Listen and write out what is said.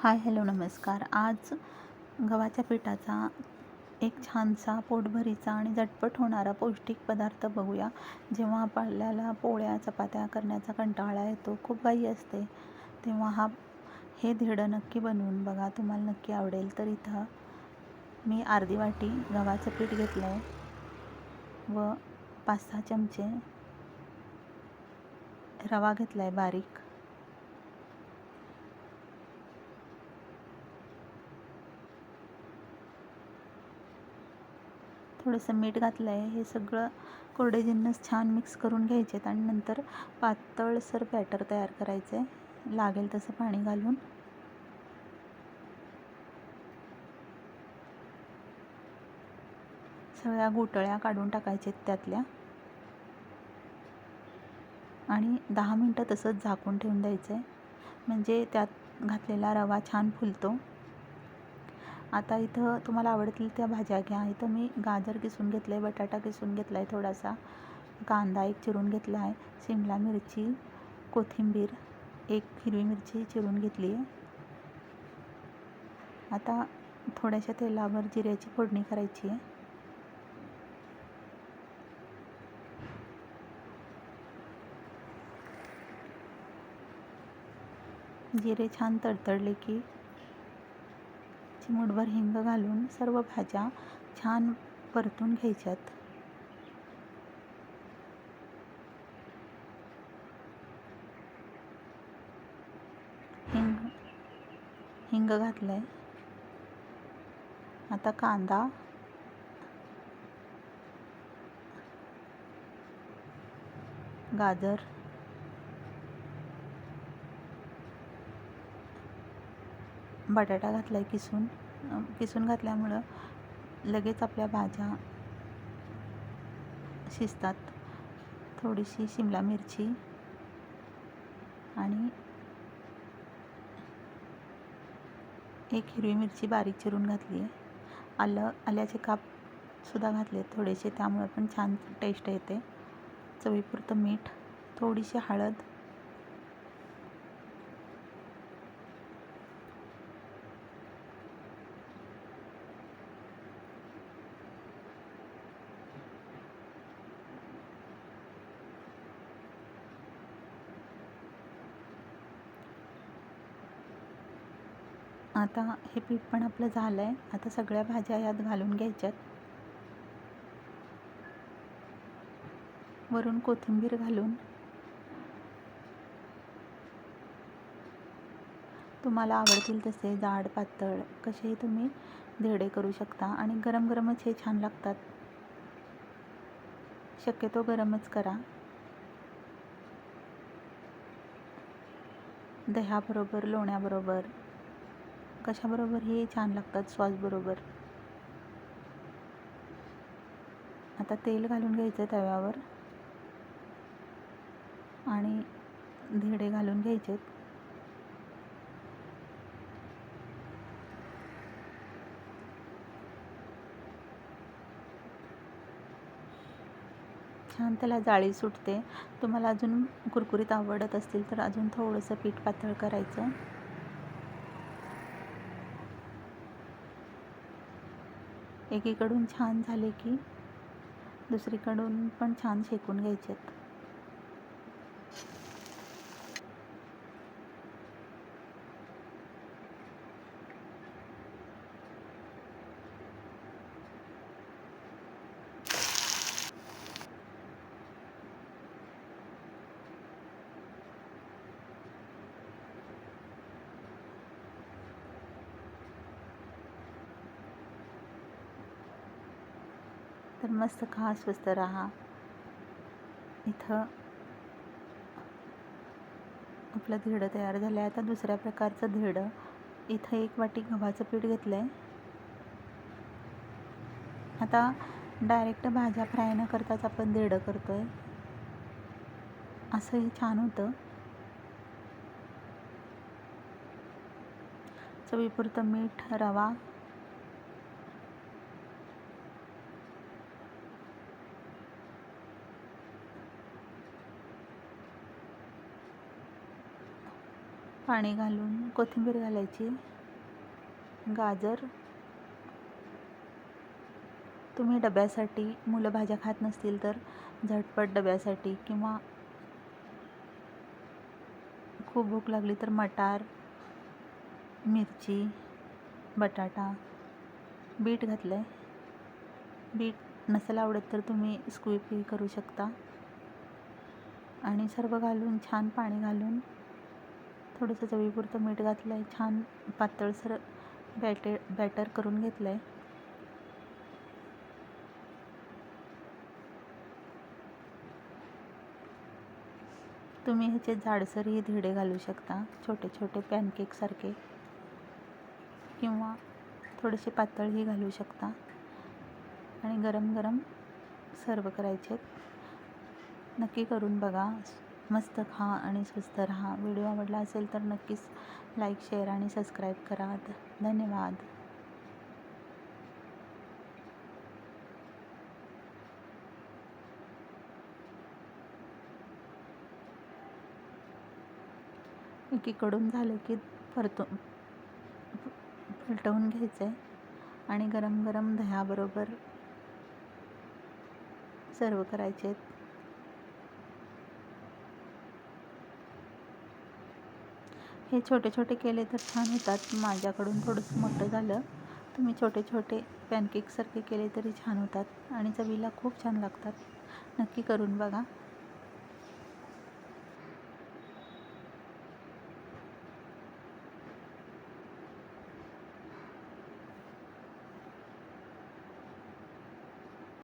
Hi hello नमस्कार. आज गव्हाच्या पिठाचा एक छानसा पोटभरीचा आणि झटपट होणारा पौष्टिक पदार्थ बघूया. जेव्हा आपल्याला पोळ्या चपात्या करण्याचा कंटाळा येतो खूप घाई असते तेव्हा हा हे धिडं नक्की बनवून बघा. तुम्हाला नक्की आवडेल. तर इथं मी अर्धी वाटी गव्हाचं पीठ घेतलं आहे व पाच सहा चमचे रवा घेतला आहे बारीक. थोडंसं मीठ घातलं आहे हे सगळं कोरडे जिन्नस छान मिक्स करून घ्यायचे आहेत आणि नंतर पातळसर बॅटर तयार करायचं. आहे लागेल तसं पाणी घालून. सगळ्या गोटळ्या काढून टाकायच्या त्यातल्या. आणि दहा मिनटं तसंच झाकून ठेवून द्यायचं आहे म्हणजे त्यात घातलेला रवा छान फुलतो. आता इथं तुम्हाला आवडतील त्या भाज्या घ्या. इथं मी गाजर किसून घेतलं आहे बटाटा किसून घेतला आहे थोडासा. कांदा एक चिरून घेतला आहे शिमला मिरची कोथिंबीर एक हिरवी मिरची चिरून घेतली. आहे आता थोड्याशा तेलावर जिऱ्याची फोडणी करायची. आहे जिरे छान तडतडले की चिमूटभर हिंग घालून सर्व भाज्या छान परतून घ्यायच्यात. हिंग हिंग घातलं आहे आता कांदा गाजर बटाटा घातला आहे किसून किसून घातल्यामुळं लगेच आपल्या भाज्या शिजतात. थोडीशी शिमला मिरची आणि एक हिरवी मिरची बारीक चिरून घातली आहे. आलं आल्याचे कापसुद्धा घातले थोडेसे त्यामुळे पण छान टेस्ट येते. चवीपुरतं मीठ थोडीशी हळद आता हे पीठ पण आपलं झालं आहे आता सगळ्या भाज्या यात घालून घ्यायच्यात. वरून कोथिंबीर घालून. तुम्हाला आवडतील तसे जाड पातळ कसेही तुम्ही धेडे करू शकता आणि गरम गरमच हे छान लागतात. शक्यतो गरमच करा. दह्याबरोबर लोण्याबरोबर कशाबरोबर हे छान लागतात सॉसबरोबर आता तेल घालून घ्यायचं तव्यावर. आणि धिरडे घालून घ्यायचे छान त्याला जाळी सुटते. तुम्हाला अजून कुरकुरीत आवडत असतील तर अजून थोडंसं पीठ पातळ करायचं. एकीकडून छान झाले की दुसरीकडून पण छान शेकून घ्यायचे आहेत तर मस्त खा स्वस्त राहा. इथं आपलं धिरडं तयार झालं आहे आता दुसऱ्या प्रकारचं धिरडं. इथं एक वाटी गव्हाचं पीठ घेतलं आहे आता डायरेक्ट भाज्या फ्राय न करताच आपण धिरडं करतो आहे असंही छान होतं. चवीपुरतं मीठ रवा पाणी घालून कोथिंबीर घालायची गाजर. तुम्ही डब्यासाठी मुलं भाज्या खात नसतील तर झटपट डब्यासाठी किंवा खूप भूक लागली तर मटार मिरची बटाटा बीट घातलं आहे बीट नसेल आवडत तर तुम्ही स्क्विपी करू शकता. आणि सर्व घालून छान पाणी घालून थोडंसं चवीपुरतं मीठ घातलं आहे. छान पातळसर बॅटे बॅटर करून घेतलं आहे तुम्ही ह्याचे जाडसरही धिडे घालू शकता. छोटे छोटे पॅनकेकसारखे किंवा थोडेसे पातळही घालू शकता. आणि गरम गरम सर्व करायचे नक्की करून बघा. मस्त खा आणि स्वस्त राहा. व्हिडिओ आवडला असेल तर नक्कीच लाईक शेअर आणि सबस्क्राईब करा. धन्यवाद. एकीकडून झालं की परतो पलटवून घ्यायचं आहे आणि गरम गरम दह्याबरोबर सर्व करायचे आहेत हे छोटे छोटे केले तर छान होतात. माझ्याकडून थोडंसं मोठं झालं. तुम्ही छोटे छोटे पॅनकेकसारखे केले तरी छान होतात आणि चवीला खूप छान लागतात. नक्की करून बघा.